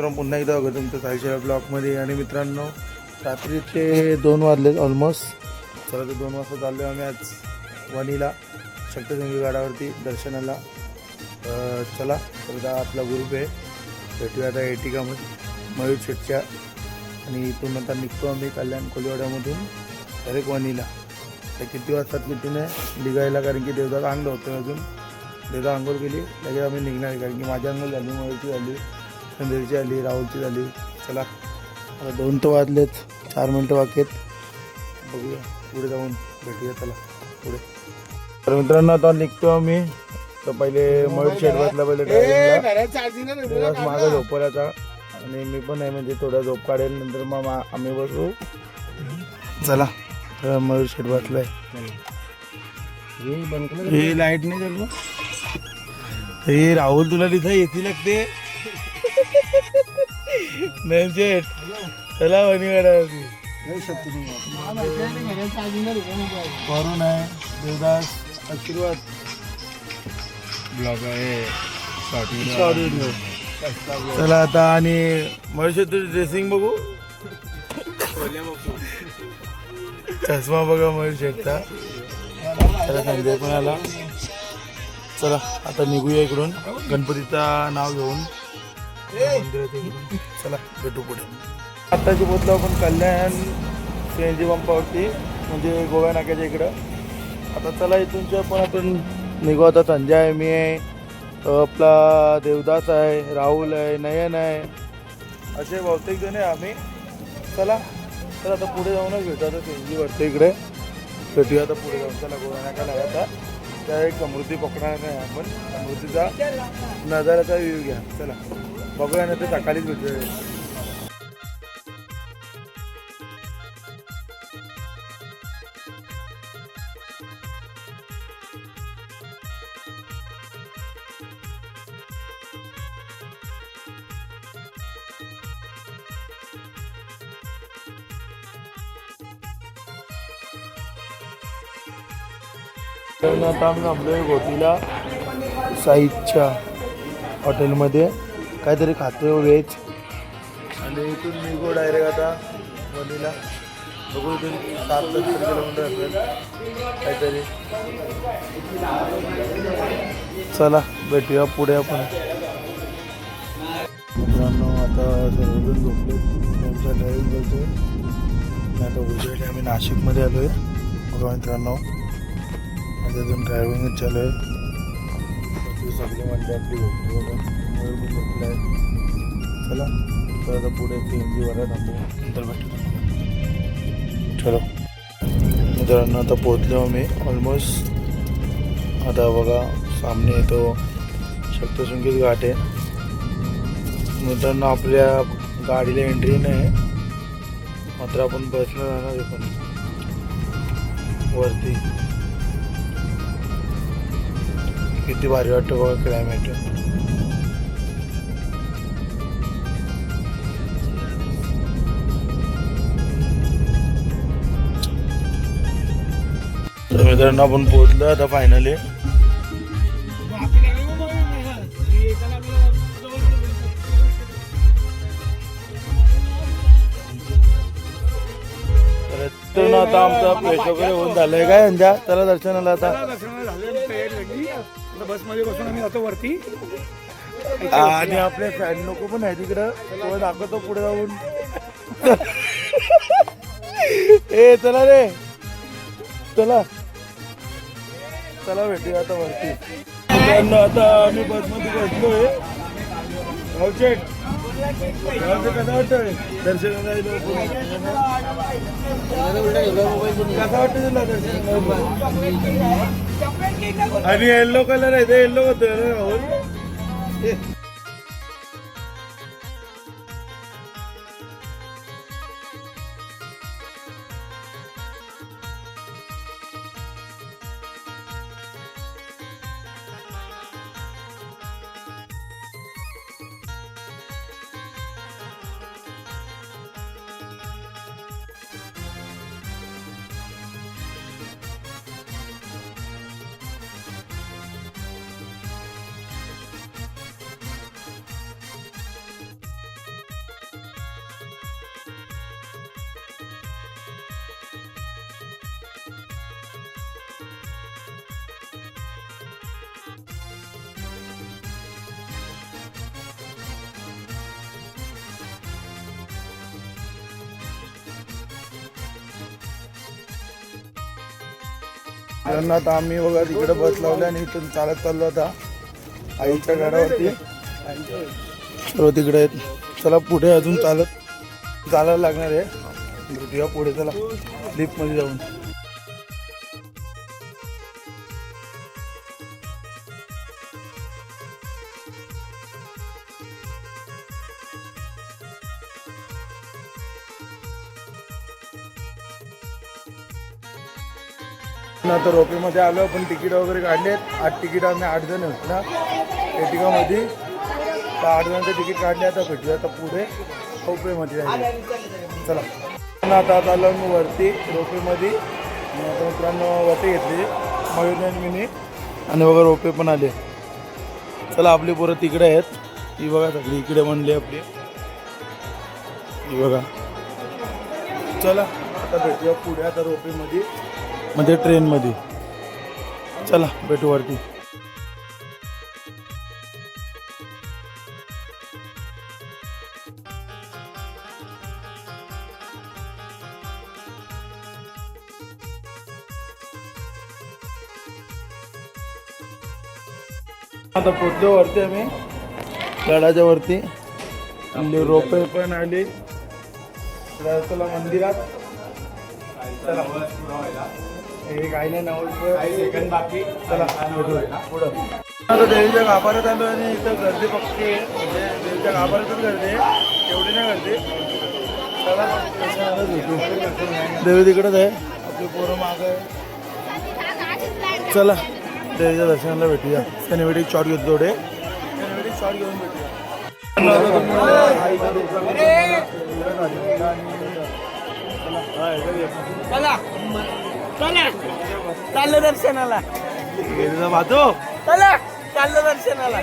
मित्रांनो पुन्हा एकदा बघा तुमचं सायशा ब्लॉकमध्ये आणि मित्रांनो रात्रीचे दोन वाजलेत ऑलमोस्ट चला तर दोन वाजता चाललो आम्ही आज वणीला शक्तसिंगी गाडावरती दर्शनाला. चला तर आपला ग्रुप आहे. भेटूया आता एटिकामध्ये मयूर शेटच्या आणि इथून आता निघतो आम्ही कल्याण कोलिवाड्यामधून डायरेक्ट वणीला. तर किती वाजतात किती निघायला कारण की देवदास अंगलं होतं अजून. देवदा आंघोळ केली लगेच आम्ही निघणार कारण की माझी आंघोळ झाली मयूरची झाली. संदेशची झाली राहुलची झाली. चला आता दोन तर वाजलेत चार मिनटं बाकी आहेत. बघूया पुढे जाऊन भेटूया चला पुढे. तर मित्रांनो आता निघतो आम्ही. तर पहिले मयूर शेट बसला पहिले ड्रायव्हिंगला दिवस माझा झोपला आता आणि मी पण आहे म्हणजे थोडा झोप काढेल नंतर मग मा- आम्ही बसू. चला तर मयूर शेट बसलाय. हे लाइट नाही चालू. हे राहुल तुला तिथं येते लागते. नाही शेट चला वणीगडावरती वरुण आहे देवदास आशीर्वाद. ब्लॉग आहे. चला आता आणि महेश तुझी ड्रेसिंग बघू. चष्मा बघा महेश शेटचा चला संजय पण आला. चला आता निघूया इकडून. गणपतीचा नाव घेऊन. चला भेटू पुढे आत्ताची पोचलो आपण कल्याण सी एन जी पंपावरती म्हणजे गोव्या नाक्याच्या इकडं. आता चला इथूनच्या पण आपण निघू आता संजय आहे मी आहे आपला देवदास आहे राहुल आहे नयन आहे असे बहुतेक जण आहे आम्ही. चला तर आता पुढे जाऊनच भेटू आता सेंजी वरती इकडे. भेटूया आता पुढे जाऊन चला गोव्या नाक्याला आता. त्या एक समृद्धी पकडणार नाही आपण. समृद्धीचा नजाराचा व्ह्यू घ्या. चला. बघूया ना ते सकाळीच भेटूया. तर आता आम्ही थांबलोय गोटीला साईच्या हॉटेलमध्ये. काहीतरी खातोय व्हेज आणि इथून निघू डायरेक्ट आता वणीला बघू इथून सात सत्तर किलोमीटर असेल. काहीतरी. चला भेटूया पुढे आपण. मित्रांनो आता सर्वजण झोपले. त्यांचा ड्रायव्हिंग करतोय आणि आता उजेड आम्ही नाशिकमध्ये आलोय. बघा मित्रांनो माझं अजून ड्रायव्हिंगच चालू आहे. सगळी मंडळी आपली झोपली बघा मयूर पण आहे चला. तर आता पुढे सी एन जी वर थांबू नंतर भेटतो चलो मित्रांनो आता पोहोचलो आम्ही ऑलमोस्ट आता बघा सामने येतो सप्तशृंगीच घाट आहे. मित्रांनो आपल्या गाडीला एंट्री नाही. मात्र आपण बसला जाणार आहे पण. वरती. किती भारी वाटतं बघा क्लायमेट तर मित्रांनो आपण पोहोचलो आता फायनली तर आता आमचा फ्रेश वगैरे होऊन झालंय काय यांच्या चला दर्शनाला आता. बसमध्ये बसून आम्ही जातो वरती. आणि आपले फॅन लोक पण आहे तिकडं तो दाखवतो पुढे जाऊन. ए चला रे. चला. चला भेटूया आता वरती. मित्रांनो, आता आम्ही बसमध्ये बसलोय. रावशेठ. रावशेठ कसं वाटतंय? दर्शनाला आलो पुढे. कसं वाटतं तुला दर्शनाला? आलो? आणि येल्लो कलर आहे ते येल्लो होतं रे राहुल? त्यांना आता आम्ही बघा तिकडे बस लावली आणि इथून चालत चाललो आता आईच्या घरावरती. सर्व तिकडे चला पुढे अजून चालत चालायला लागणार आहे. भेटूया पुढे चला. लिफ्टमध्ये जाऊन. ना तर रोपेमध्ये आलो पण तिकीट वगैरे काढलेत. आठ तिकीट आम्ही आठ जण होत ना. एटिकामध्ये तर आठ जणांचे तिकीट काढले आता भेटूया आता पुढे. रोपेमध्ये जायचं चला. पुन्हा आता आता आलो मी वरती रोपेमध्ये आता मित्रांनो वरती घेतली. मयूरने आणि बघा रोपे पण आले. चला आपली पोरं तिकडे आहेत. ही बघा सगळी इकडे म्हणली आपली. ही बघा. चला आता भेटूया पुढे आता रोपेमध्ये म्हणजे ट्रेनमध्ये चला भेटू वरती. आता पोचलो वरती आम्ही. गडाच्या वरती. आणि रोपे पण आली. चला मंदिरात. चला. हे काही नाही नव्वद सेकंड बाकी चला पुढं. आता देवीच्या गाभाऱ्यात आलो आणि इथं गर्दी पक्की आहे म्हणजे देवीच्या गाभाऱ्यातच गर्दी आहे. एवढी नाही गर्दी. देवी तिकडेच आहे. आपली पोरं माग आहे. चला देवीच्या दर्शनाला भेटूया. सिनेमॅटिक शॉट घेतो थोडे. सिनेमॅटिक शॉट घेऊन भेटूया. चला. चाललं दर्शनाला. भातो. चला. चाललं दर्शनाला.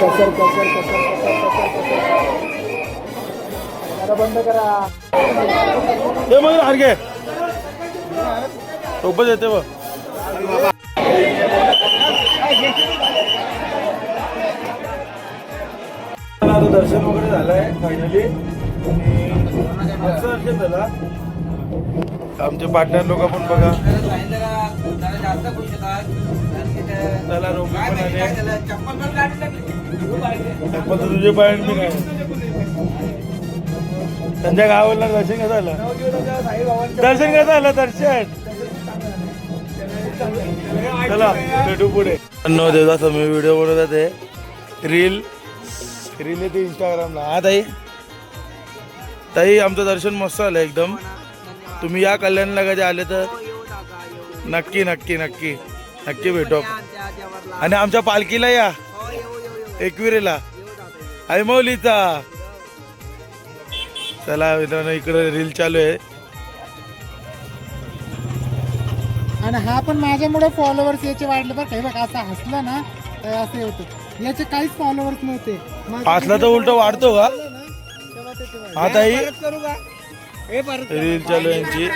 कसर कसर कसर कसर कसर कसर. बंद करा. ते मग हार सोबत येते बघ. आता दर्शन वगैरे झालंय फायनली मस्त दर्शन झालं आमचे पार्टनर लोक पण बघा. त्याला रोपे पण आले चप्पल तर तुझे पाय मी काय त्यांच्या गावाला दर्शन कसं झालं? दर्शन कसं झालं दर्शन? चला भेटू पुढे. नो देवदास मी व्हिडिओ बनवत आहे रील रील ते इंस्टाग्रामला हा ताई. ताई आमचं दर्शन मस्त झालं एकदम. तुम्ही या कल्याणला कधी आले तर नक्की नक्की नक्की. नक्की भेटो आणि आमच्या पालखीला या. एकविरेला. ऐमौलीचा मौलीचा. चला मित्रांनो इकडे रील चालू आहे. आणि हा पण माझ्यामुळे फॉलोअर्स याचे वाढले बरं काही बघ असं हसलं ना असं होतं. याचे काहीच फॉलोअर्स नव्हते. हसला तर उलट वाढतो का? वाढले. हा रील चालू यांची.